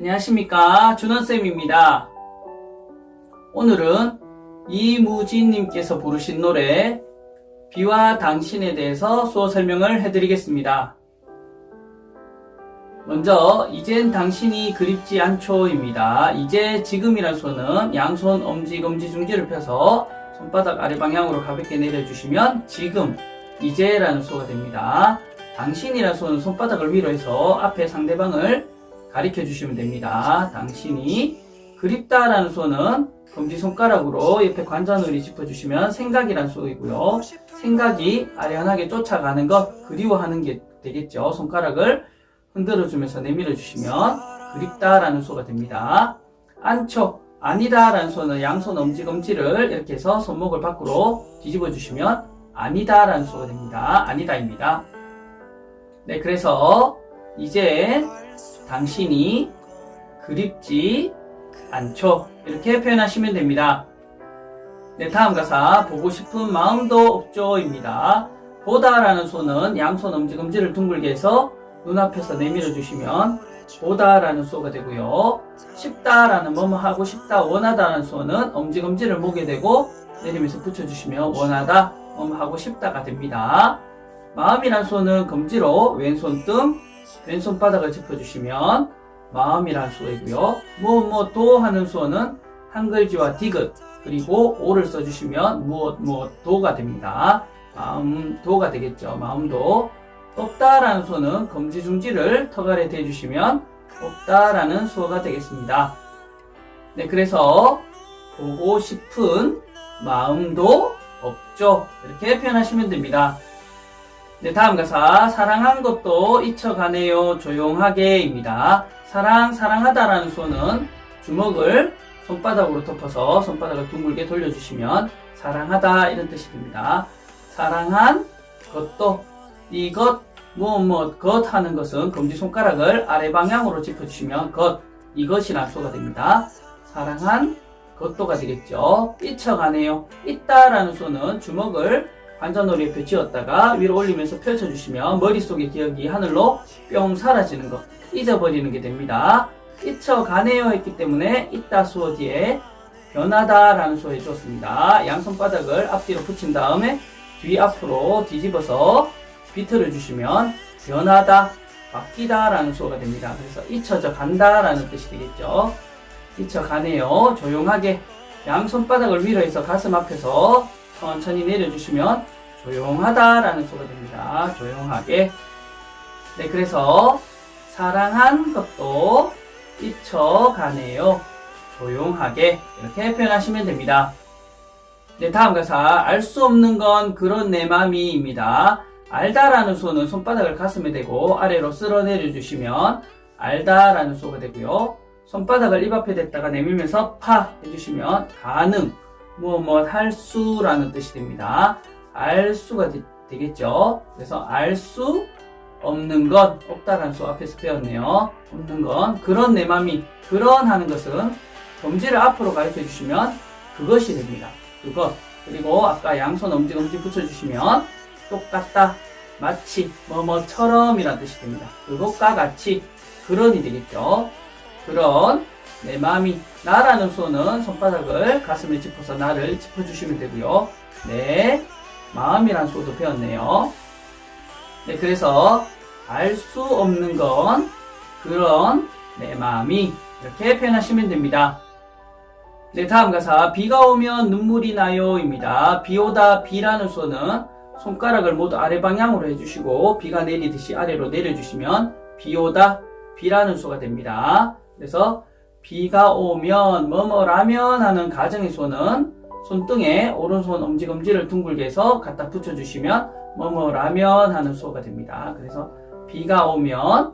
안녕하십니까 준원쌤입니다. 오늘은 이무진님께서 부르신 노래 비와 당신에 대해서 수어 설명을 해드리겠습니다. 먼저 이젠 당신이 그립지 않죠입니다. 이제 지금이란 수어는 양손 엄지 검지 중지를 펴서 손바닥 아래 방향으로 가볍게 내려주시면 지금 이제라는 수어가 됩니다. 당신이란 수어는 손바닥을 위로 해서 앞에 상대방을 가리켜 주시면 됩니다. 당신이 그립다라는 수어는 검지손가락으로 옆에 관자놀이 짚어주시면 생각이란 수어이고요. 생각이 아련하게 쫓아가는 것, 그리워하는 게 되겠죠. 손가락을 흔들어주면서 내밀어 주시면 그립다라는 수어가 됩니다. 안초, 아니다라는 수어는 양손 엄지 검지를 이렇게 해서 손목을 밖으로 뒤집어 주시면 아니다라는 수어가 됩니다. 아니다입니다. 네, 그래서 이제 당신이 그립지 않죠. 이렇게 표현하시면 됩니다. 네, 다음 가사 보고 싶은 마음도 없죠입니다. 보다라는 소는 양손 엄지검지를 둥글게 해서 눈앞에서 내밀어 주시면 보다라는 수어가 되고요. 싶다라는 뭐뭐 하고 싶다 원하다라는 수어는 엄지검지를 목에 대고 내리면서 붙여주시면 원하다 뭐뭐 하고 싶다가 됩니다. 마음이란 수어는 검지로 왼손등 왼손 바닥을 짚어주시면 마음이란 수어이고요. 무엇 무엇 도 하는 수어는 한글지와 디귿 그리고 오를 써주시면 무엇 무엇 도가 됩니다. 마음 도가 되겠죠. 마음도 없다라는 수어는 검지 중지를 턱 아래 대주시면 없다라는 수어가 되겠습니다. 네, 그래서 보고 싶은 마음도 없죠. 이렇게 표현하시면 됩니다. 네, 다음 가사 사랑한 것도 잊혀가네요 조용하게입니다. 사랑 사랑하다라는 수어는 주먹을 손바닥으로 덮어서 손바닥을 둥글게 돌려주시면 사랑하다 이런 뜻이 됩니다. 사랑한 것도 이것 무엇 것 하는 것은 검지 손가락을 아래 방향으로 짚어주시면 것 이것이란 수어가 됩니다. 사랑한 것도가 되겠죠. 잊혀가네요. 있다라는 수어는 주먹을 관자놀이 옆에 쥐었다가 위로 올리면서 펼쳐주시면 머릿속의 기억이 하늘로 뿅 사라지는 것 잊어버리는 게 됩니다. 잊혀가네요 했기 때문에 있다 수어 뒤에 변하다라는 수어 해주었습니다. 양손바닥을 앞뒤로 붙인 다음에 뒤 앞으로 뒤집어서 비틀어 주시면 변하다, 바뀌다라는 수어가 됩니다. 그래서 잊혀져 간다라는 뜻이 되겠죠. 잊혀가네요. 조용하게 양손바닥을 위로 해서 가슴 앞에서 천천히 내려주시면 조용하다라는 수가 됩니다. 조용하게. 네, 그래서 사랑한 것도 잊혀가네요. 조용하게 이렇게 표현하시면 됩니다. 네, 다음 가사 알 수 없는 건 그런 내 맘이입니다. 알다라는 수는 손바닥을 가슴에 대고 아래로 쓸어 내려 주시면 알다라는 수가 되고요. 손바닥을 입 앞에 댔다가 내밀면서 파 해주시면 가능 무엇 무엇 할 수라는 뜻이 됩니다. 알 수가 되, 겠죠 그래서 알 수 없는 것 없다라는 수 앞에서 배웠네요. 없는 건 그런 내 맘이 그런 하는 것은 검지를 앞으로 가르쳐 주시면 그것이 됩니다. 그것 그리고 아까 양손 엄지 검지 붙여주시면 똑같다 마치 뭐뭐처럼이라는 뜻이 됩니다. 그것과 같이 그런이 되겠죠. 그런 내 마음이 나라는 수어는 손바닥을 가슴에 짚어서 나를 짚어주시면 되고요. 네, 마음이란 수어도 배웠네요. 네, 그래서 알 수 없는 건 그런 내 마음이 이렇게 표현하시면 됩니다. 네, 다음 가사 비가 오면 눈물이 나요입니다. 비 오다 비라는 수어는 손가락을 모두 아래 방향으로 해주시고 비가 내리듯이 아래로 내려주시면 비 오다 비라는 수가 됩니다. 그래서 비가 오면 뭐뭐라면 하는 가정의 손은 손등에 오른손 엄지검지를 둥글게 해서 갖다 붙여주시면 뭐뭐라면 하는 수어가 됩니다. 그래서 비가 오면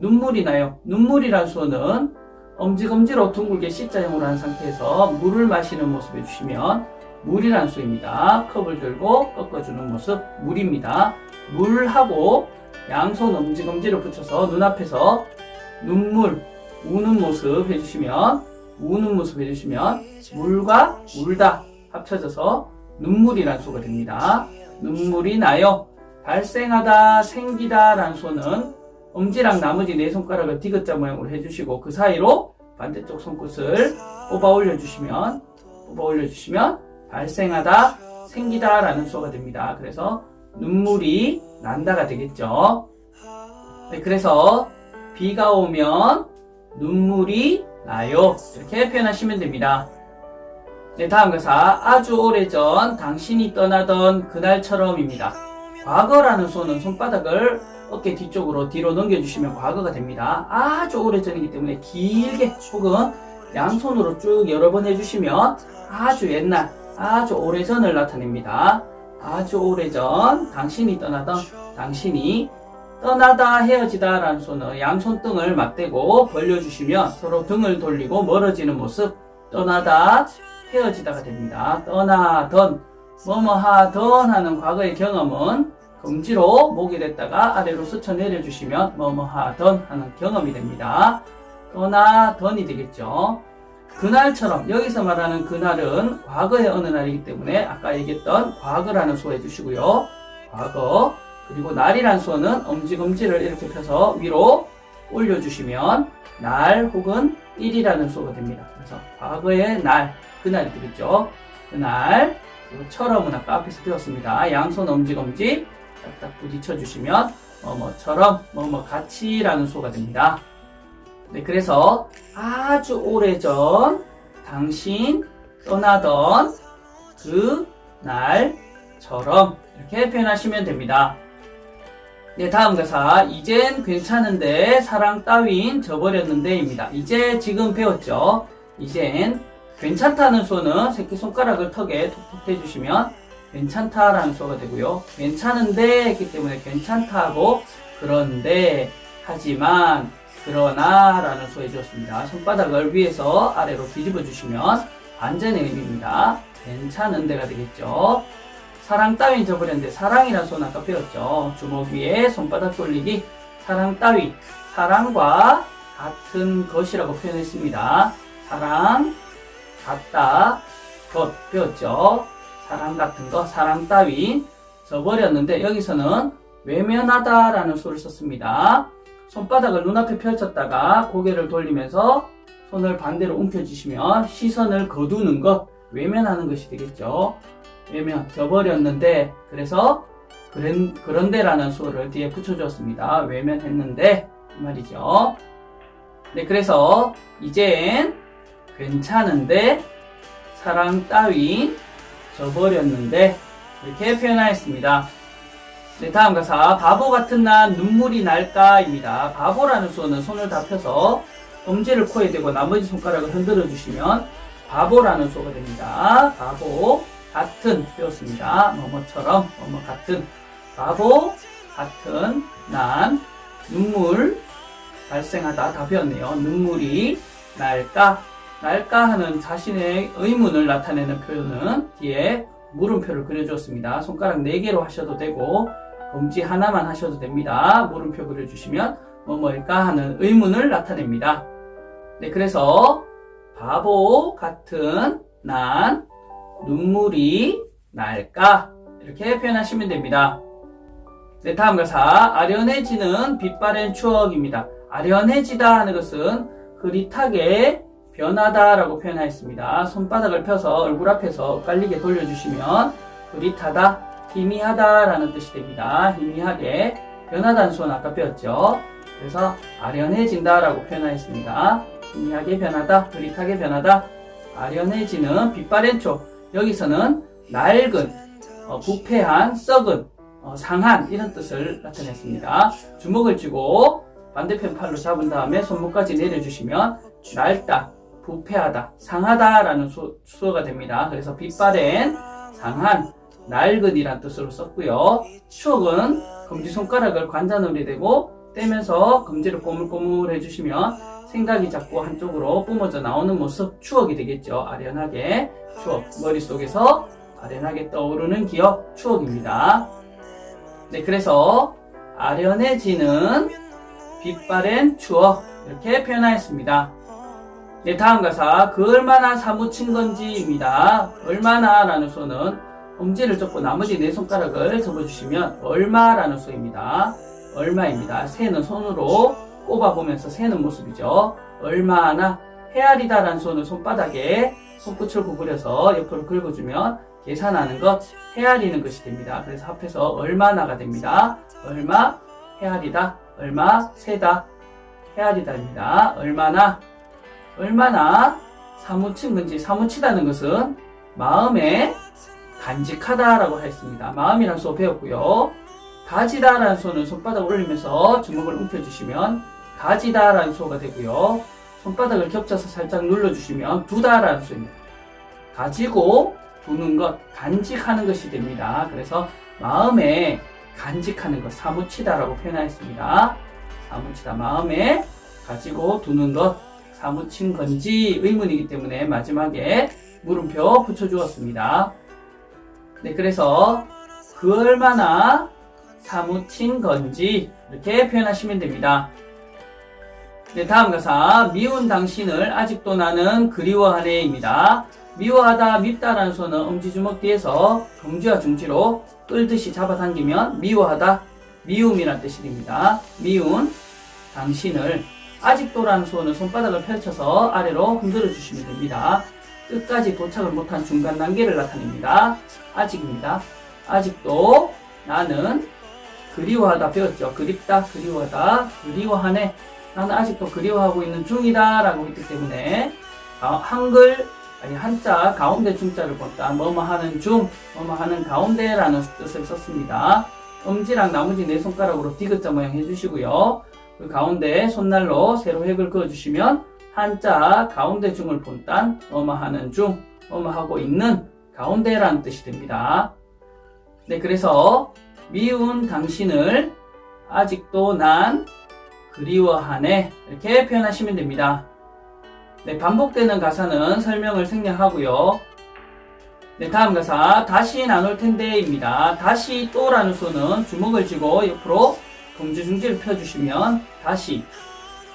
눈물이 나요. 눈물이란 수어는 엄지검지로 둥글게 C자형으로 한 상태에서 물을 마시는 모습 해주시면 물이란 수입니다. 컵을 들고 꺾어주는 모습 물입니다. 물하고 양손 엄지검지를 붙여서 눈앞에서 눈물 우는 모습 해주시면 우는 모습 해주시면 물과 울다 합쳐져서 눈물이란 수가 됩니다. 눈물이 나요. 발생하다, 생기다 라는 수는 엄지랑 나머지 네 손가락을 디귿자 모양으로 해주시고 그 사이로 반대쪽 손끝을 뽑아 올려주시면 뽑아 올려주시면 발생하다 생기다 라는 수어가 됩니다. 그래서 눈물이 난다가 되겠죠. 네, 그래서 비가 오면 눈물이 나요. 이렇게 표현하시면 됩니다. 네, 다음 가사 아주 오래전 당신이 떠나던 그날처럼입니다. 과거라는 수어는 손바닥을 어깨 뒤쪽으로 뒤로 넘겨주시면 과거가 됩니다. 아주 오래전이기 때문에 길게 혹은 양손으로 쭉 여러 번 해주시면 아주 옛날, 아주 오래전을 나타냅니다. 아주 오래전 당신이 떠나던 당신이 떠나다 헤어지다 라는 손은 양손 등을 맞대고 벌려주시면 서로 등을 돌리고 멀어지는 모습 떠나다 헤어지다가 됩니다. 떠나던 뭐뭐 하던 하는 과거의 경험은 검지로 목이 됐다가 아래로 스쳐 내려주시면 뭐뭐 하던 하는 경험이 됩니다. 떠나던이 되겠죠. 그날처럼 여기서 말하는 그날은 과거의 어느 날이기 때문에 아까 얘기했던 과거라는 수어 해주시고요. 과거 그리고 날이란 수어는 엄지검지를 이렇게 펴서 위로 올려주시면 날 혹은 일이라는 수어가 됩니다. 그래서 과거의 날, 그날이 되겠죠. 그날, 처럼은 아까 앞에서 배웠습니다. 양손 엄지검지 딱딱 부딪혀주시면 뭐뭐처럼 뭐뭐 같이라는 수어가 됩니다. 네, 그래서 아주 오래전 당신 떠나던 그 날처럼 이렇게 표현하시면 됩니다. 네, 다음 가사. 이젠 괜찮은데 사랑 따윈 저버렸는데입니다. 이제 지금 배웠죠? 이젠 괜찮다는 수어는 새끼손가락을 턱에 톡톡 대주시면 괜찮다라는 수어가 되고요. 괜찮은데 했기 때문에 괜찮다고 그런데 하지만 그러나 라는 수어 해주었습니다. 손바닥을 위에서 아래로 뒤집어 주시면 반전의 의미입니다. 괜찮은데가 되겠죠. 사랑 따윈 저버렸는데 사랑이라는 수어는 아까 배웠죠. 주먹 위에 손바닥 돌리기 사랑 따위 사랑과 같은 것이라고 표현했습니다. 사랑 같다 것 배웠죠. 사랑 같은 거 사랑 따위 저버렸는데 여기서는 외면하다라는 수를 썼습니다. 손바닥을 눈앞에 펼쳤다가 고개를 돌리면서 손을 반대로 움켜쥐시면 시선을 거두는 것, 외면하는 것이 되겠죠. 외면, 저버렸는데, 그래서, 그런, 그런데라는 수어를 뒤에 붙여줬습니다. 외면했는데, 이 말이죠. 네, 그래서, 이젠 괜찮은데, 사랑 따윈 저버렸는데, 이렇게 표현하였습니다. 네, 다음 가사. 바보 같은 난 눈물이 날까입니다. 바보라는 수어는 손을 다 펴서 엄지를 코에 대고 나머지 손가락을 흔들어 주시면 바보라는 수어가 됩니다. 바보 같은 배웠습니다. 뭐뭐처럼 뭐뭐 같은 바보 같은 난 눈물 발생하다 다 배웠네요. 눈물이 날까 날까 하는 자신의 의문을 나타내는 표현은 뒤에 물음표를 그려주었습니다. 손가락 4개로 하셔도 되고 검지 하나만 하셔도 됩니다. 물음표 그려주시면 뭐뭐일까 하는 의문을 나타냅니다. 네, 그래서 바보 같은 난 눈물이 날까 이렇게 표현하시면 됩니다. 네, 다음 가사 아련해지는 빛바랜 추억입니다. 아련해지다 하는 것은 흐릿하게 변하다라고 표현하였습니다. 손바닥을 펴서 얼굴 앞에서 엇갈리게 돌려주시면 흐릿하다, 희미하다라는 뜻이 됩니다. 희미하게 변하다는 수는 아까 배웠죠. 그래서 아련해진다라고 표현하였습니다. 희미하게 변하다, 흐릿하게 변하다, 아련해지는 빛바랜 초. 여기서는 낡은, 어, 부패한, 썩은, 어, 상한 이런 뜻을 나타냈습니다. 주먹을 쥐고 반대편 팔로 잡은 다음에 손목까지 내려주시면 낡다, 부패하다, 상하다라는 수, 수어가 됩니다. 그래서 빛바랜, 상한, 낡은이란 뜻으로 썼고요. 추억은 검지손가락을 관자놀이 대고 떼면서 검지를 꼬물꼬물 해주시면 생각이 자꾸 한쪽으로 뿜어져 나오는 모습 추억이 되겠죠. 아련하게 추억 머릿속에서 아련하게 떠오르는 기억 추억입니다. 네, 그래서 아련해지는 빛바랜 추억 이렇게 표현하였습니다. 네, 다음 가사 그 얼마나 사무친 건지입니다. 얼마나라는 수는 엄지를 접고 나머지 네 손가락을 접어주시면 얼마라는 수입니다. 얼마입니다. 새는 손으로 꼽아보면서 세는 모습이죠. 얼마나 헤아리다라는 손을 손바닥에 손끝을 구부려서 옆으로 긁어주면 계산하는 것, 헤아리는 것이 됩니다. 그래서 합해서 얼마나가 됩니다. 얼마, 헤아리다, 얼마, 세다, 헤아리다입니다. 얼마나, 얼마나 사무친 건지, 사무치다는 것은 마음에 간직하다라고 했습니다. 마음이라는 수어 배웠고요. 가지다라는 수어는 손바닥 올리면서 주먹을 움켜주시면 가지다 라는 수어가 되고요. 손바닥을 겹쳐서 살짝 눌러주시면 두다 라는 수입니다. 가지고 두는 것, 간직하는 것이 됩니다. 그래서 마음에 간직하는 것, 사무치다라고 표현하였습니다. 사무치다, 마음에 가지고 두는 것, 사무친 건지 의문이기 때문에 마지막에 물음표 붙여주었습니다. 네, 그래서 그 얼마나 사무친 건지 이렇게 표현하시면 됩니다. 네, 다음 가사 미운 당신을 아직도 나는 그리워하네입니다. 미워하다, 밉다라는 소는 엄지주먹 뒤에서 검지와 중지로 끌듯이 잡아당기면 미워하다, 미움이란 뜻이 됩니다. 미운 당신을 아직도라는 소는 손바닥을 펼쳐서 아래로 흔들어 주시면 됩니다. 끝까지 도착을 못한 중간 단계를 나타냅니다. 아직입니다. 아직도 나는 그리워하다 배웠죠. 그립다, 그리워하다, 그리워하네. 나는 아직도 그리워하고 있는 중이다 라고 했기 때문에 아, 한글 아니 한자 가운데 중자를 본다. 뭐뭐 하는 중 뭐뭐 하는 가운데라는 뜻을 썼습니다. 엄지랑 나머지 네 손가락으로 디귿자 모양 해주시고요. 그 가운데 손날로 세로 획을 그어주시면 한자 가운데 중을 본단 뭐뭐 하는 중 뭐뭐 하고 있는 가운데라는 뜻이 됩니다. 네 그래서 미운 당신을 아직도 난 그리워하네 이렇게 표현하시면 됩니다. 네, 반복되는 가사는 설명을 생략하고요. 네, 다음 가사 다시 나눌 텐데입니다. 다시 또라는 수는 주먹을 쥐고 옆으로 검지 중지를 펴주시면 다시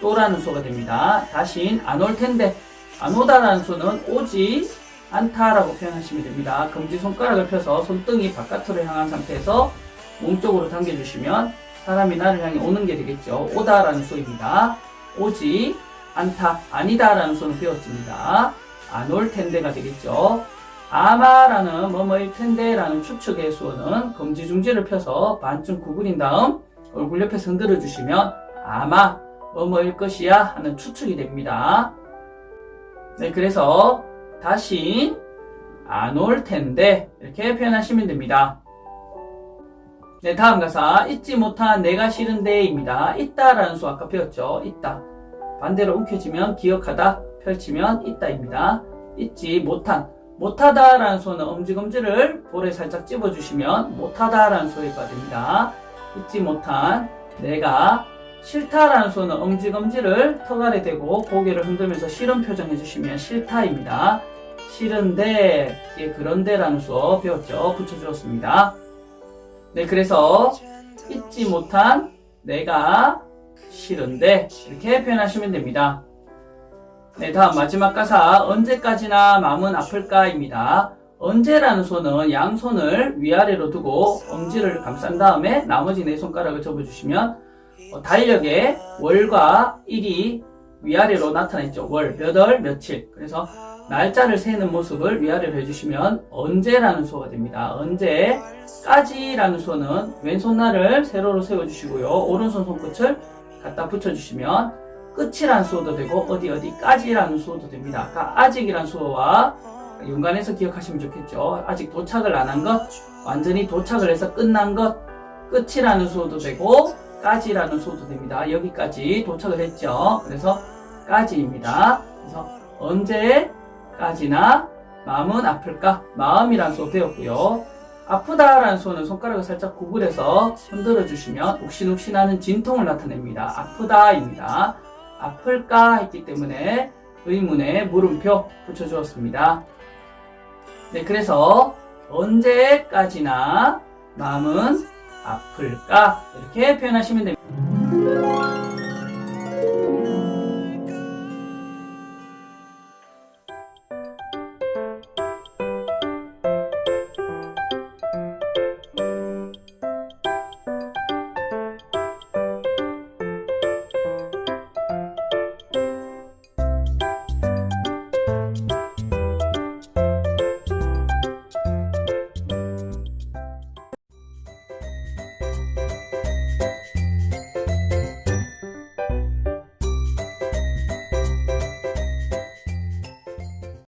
또라는 수가 됩니다. 다신 안 올 텐데 안 오다라는 수는 오지 않다라고 표현하시면 됩니다. 검지 손가락을 펴서 손등이 바깥으로 향한 상태에서 몸쪽으로 당겨주시면 사람이 나를 향해 오는 게 되겠죠. 오다라는 수입니다. 오지 않다, 아니다라는 수는 배웠습니다. 안 올 텐데가 되겠죠. 아마라는 뭐뭐일 텐데라는 추측의 수어는 검지중지를 펴서 반쯤 구부린 다음 얼굴 옆에서 흔들어 주시면 아마 뭐뭐일 것이야 하는 추측이 됩니다. 네, 그래서 다시 안 올 텐데 이렇게 표현하시면 됩니다. 네, 다음 가사 잊지 못한 내가 싫은데입니다. 있다라는 수 아까 배웠죠. 있다. 반대로 움켜쥐면 기억하다, 펼치면 있다입니다. 잊지 못한 못하다라는 수는 엄지검지를 볼에 살짝 찝어주시면 못하다라는 소리가 됩니다. 잊지 못한 내가 싫다라는 수는 엄지검지를 턱 아래 대고 고개를 흔들면서 싫은 표정 해주시면 싫다입니다. 싫은데, 예, 그런데라는 수어 배웠죠. 붙여주었습니다. 네, 그래서 잊지 못한 내가 싫은데 이렇게 표현하시면 됩니다. 네, 다음 마지막 가사 언제까지나 마음은 아플까입니다. 언제라는 손은 양손을 위아래로 두고 엄지를 감싼 다음에 나머지 네 손가락을 접어주시면 어, 달력에 월과 일이 위아래로 나타났죠. 월, 몇 월, 며칠. 그래서 날짜를 세는 모습을 위아래로 해주시면 언제라는 수어가 됩니다. 언제까지라는 수어는 왼손 날을 세로로 세워주시고요. 오른손 손끝을 갖다 붙여주시면 끝이라는 수어도 되고 어디 어디까지라는 수어도 됩니다. 아까 아직이라는 수어와 연관해서 기억하시면 좋겠죠. 아직 도착을 안 한 것, 완전히 도착을 해서 끝난 것, 끝이라는 수어도 되고 까지라는 수어도 됩니다. 여기까지 도착을 했죠. 그래서 까지입니다. 그래서 언제 까지나 마음은 아플까? 마음이란 수어 배웠고요. 아프다라는 수어는 손가락을 살짝 구부려서 흔들어 주시면 욱신욱신하는 진통을 나타냅니다. 아프다입니다. 아플까 했기 때문에 의문에 물음표 붙여주었습니다. 네, 그래서 언제까지나 마음은 아플까 이렇게 표현하시면 됩니다.